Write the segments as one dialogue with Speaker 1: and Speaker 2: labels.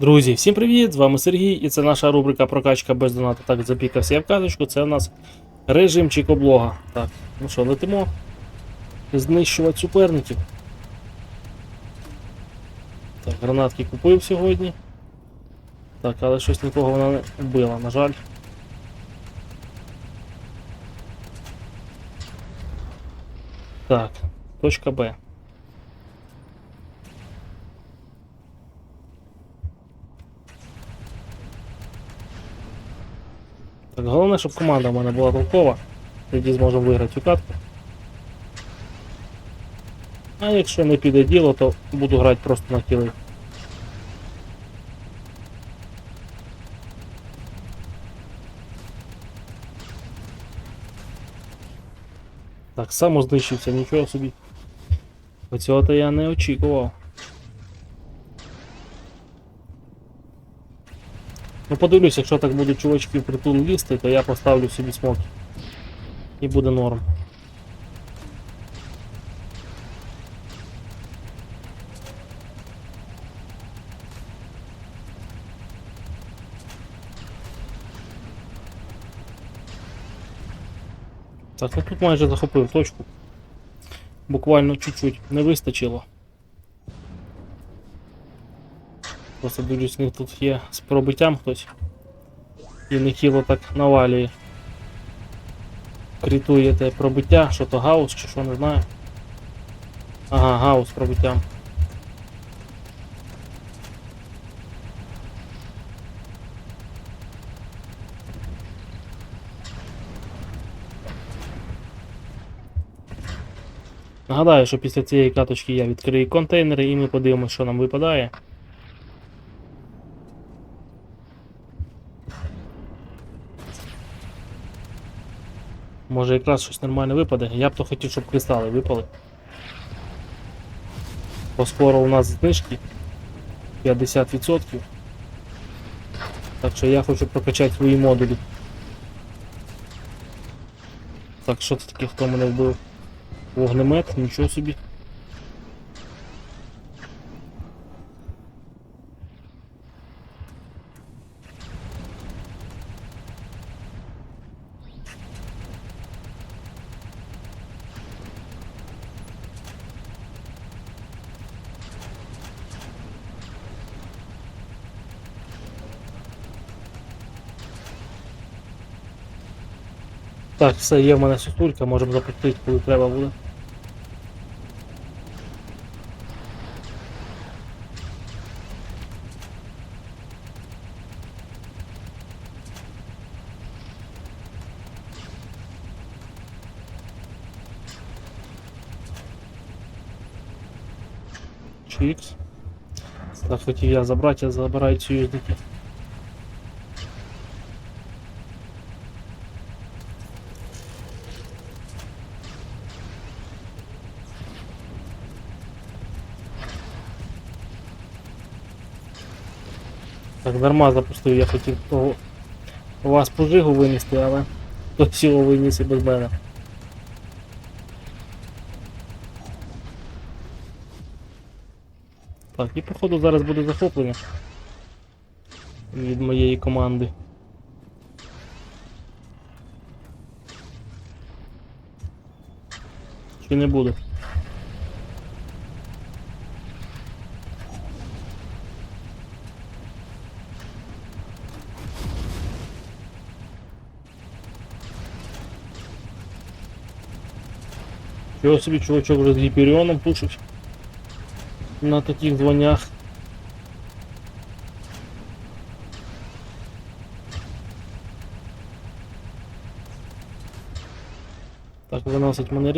Speaker 1: Друзі, всім привіт! З вами Сергій, і це наша рубрика Прокачка без донату. Так, запікався я в казочку. Це у нас режимчик облога. Так, ну що, летимо знищувати суперників. Так, гранатки купив сьогодні. Так, але щось нікого вона не вбила, на жаль. Так, точка Б. головне, щоб команда в мене була толкова. Тоді зможемо виграти цю катку. А якщо не піде діло, то буду грати просто на кіли. Так, само знищився, нічого собі. Оцього то я не очікував. Ну подивлюсь, якщо так будуть чувачки притул лізти, то я поставлю собі смоки. І буде норм. Так, ну тут майже захопив точку. Буквально чуть-чуть не вистачило. Просто дивлюсь, у них тут є з пробиттям хтось. І нехило так навалює. Критує те пробиття, що то гаус чи що, не знаю. Ага, гаус пробиттям. Нагадаю, що після цієї каточки я відкрию контейнери і ми подивимося, що нам випадає. Може якраз щось нормальне випаде. Я б то хотів, щоб кристали випали. Бо скоро у нас знижки 50%. Так що я хочу прокачати свої модулі. Так, що це таке, хто мене вбив? Вогнемет, нічого собі. Так, все, є в мене сутулька, можемо запустити, коли треба буде. Чікс. Так, хотів я забрати, я забираю цю союзники. Так, дарма запустив, я хотів у вас пожигу винести, але хтось його виніс і без мене. Так, і походу зараз буде захоплення від моєї команди. Чи не буде? Чого собі чувачок вже з Гіперіоном пушить на таких званнях. Так, виносить мене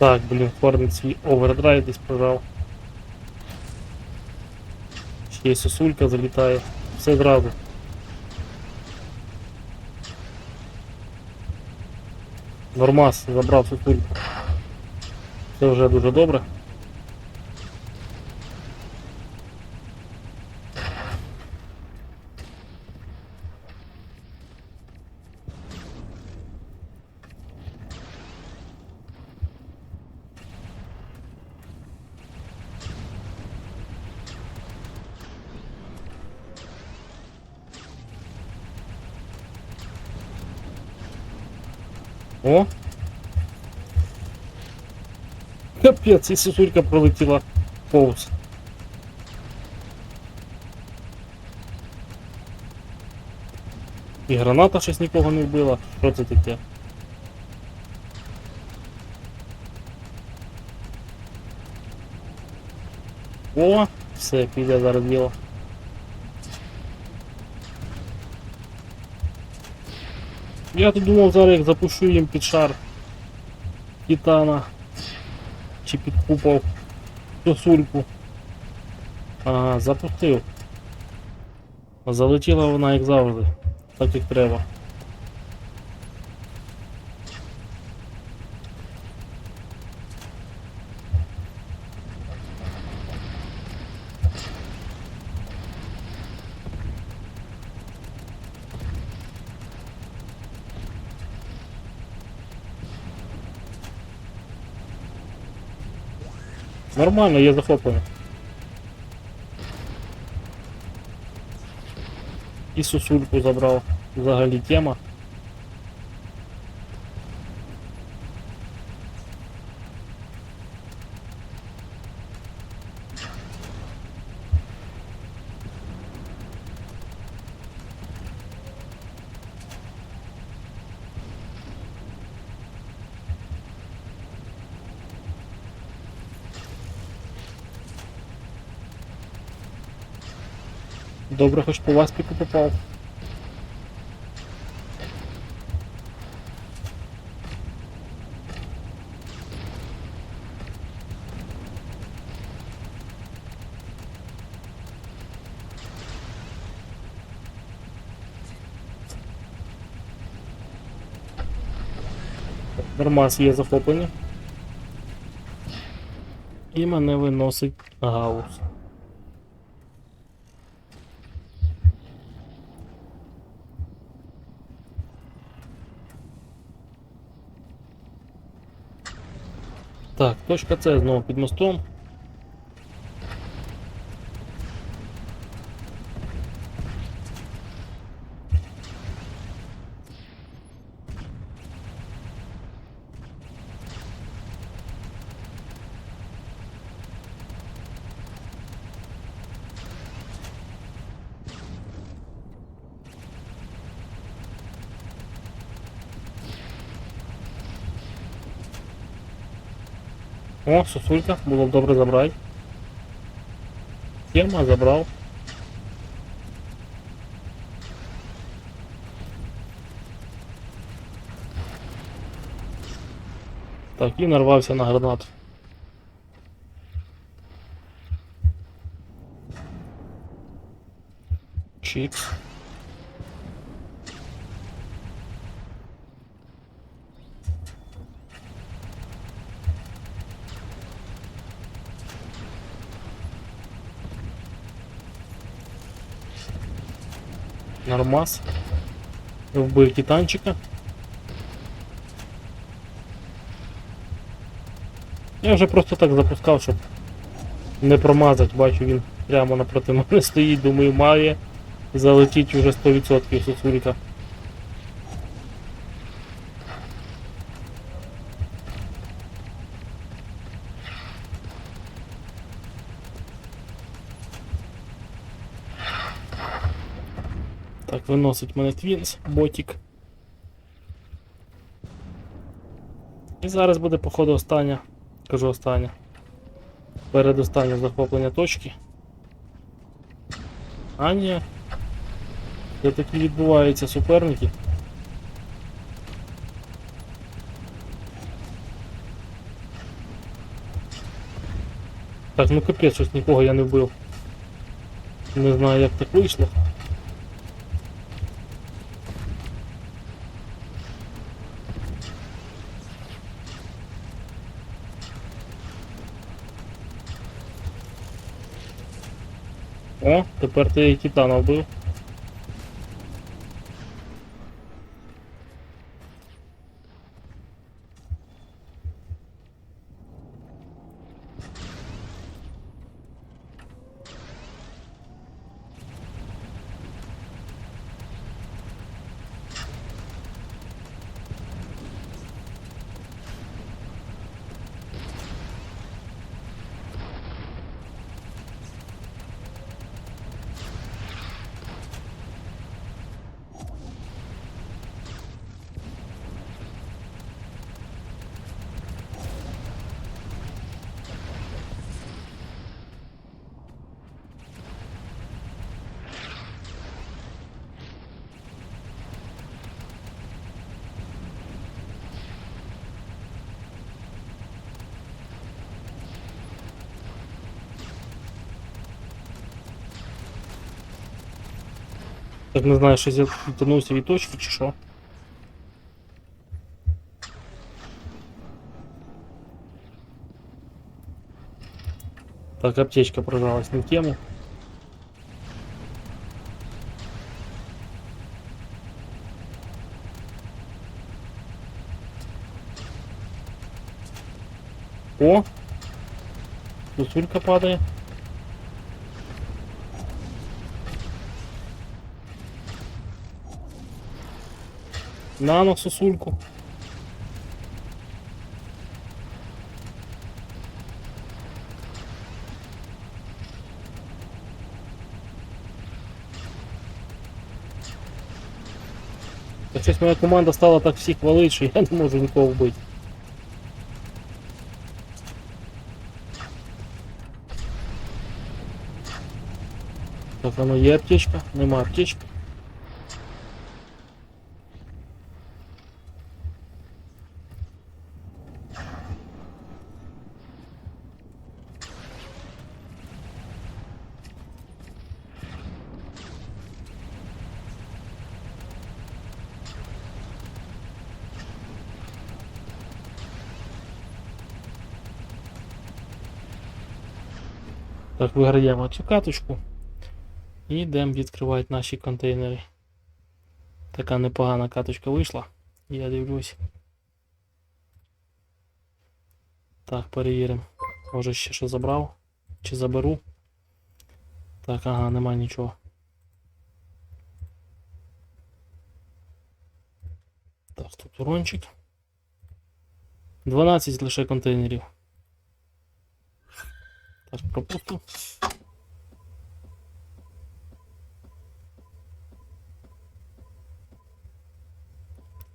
Speaker 1: Так, блін, фармить свій овердрайв десь прожав. Ще сосулька залітає. Все зразу. Нормас забрав сосульку. Все уже дуже добре. О! Капець, і сосулька пролетіла повз. І граната щось нікого не вбила. Що це таке? О, все, піде зараз. Я тут думав зараз як запущу їм під шар Титана чи під купол сосульку. Ага, запустив. Залетіла вона як завжди, так як треба. Нормально, я захоплений. І сусульку забрав. Взагалі тема. Добре, хоч по вас піку попав. Нормас є захоплення. І мене виносить гаус. Так, точка С знову під мостом. О, сосулька, було б добре забрати. Тема забрав. Так, і нарвався на гранату. Чікс. Нормас. Вбив титанчика. Я вже просто так запускав, щоб не промазати, бачу він прямо напроти мене стоїть, думаю, має залетіть уже 100% сосулька. Так, виносить мене твінс, ботік. І зараз буде, походу, остання. Кажу остання. Передостаннє захоплення точки. А ні. Де такі відбуваються суперники. Так, ну капець, щось нікого я не вбив. Не знаю як так вийшло. О, тепер ти титана вбив. Так не знаю, щось я відтягнувся від точки чи що. Так, аптечка прожалась не в тему. О! Сусулька падає. Нано сосульку. Моя команда стала так всіх валить, що я не можу нікого вбити. Так, воно є аптечка, нема аптечки. Так, виграємо цю каточку. І йдемо відкривати наші контейнери. Така непогана каточка вийшла. Я дивлюсь. Так, перевіримо. Може ще що забрав? Чи заберу? Так, ага, нема нічого. Так, тут урончик. 12 лише контейнерів. Так, пропусту.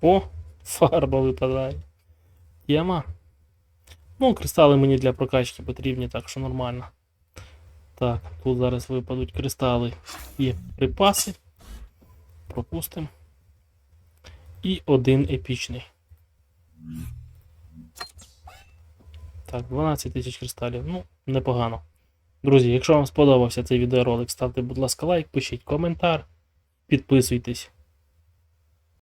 Speaker 1: О, фарба випадає. Тема. Ну, кристали мені для прокачки потрібні, так що нормально. Так, тут зараз випадуть кристали і припаси. Пропустимо. І один епічний. Так, 12 тисяч кристалів. Ну, непогано. Друзі, якщо вам сподобався цей відеоролик, ставте, будь ласка, лайк, пишіть коментар, підписуйтесь.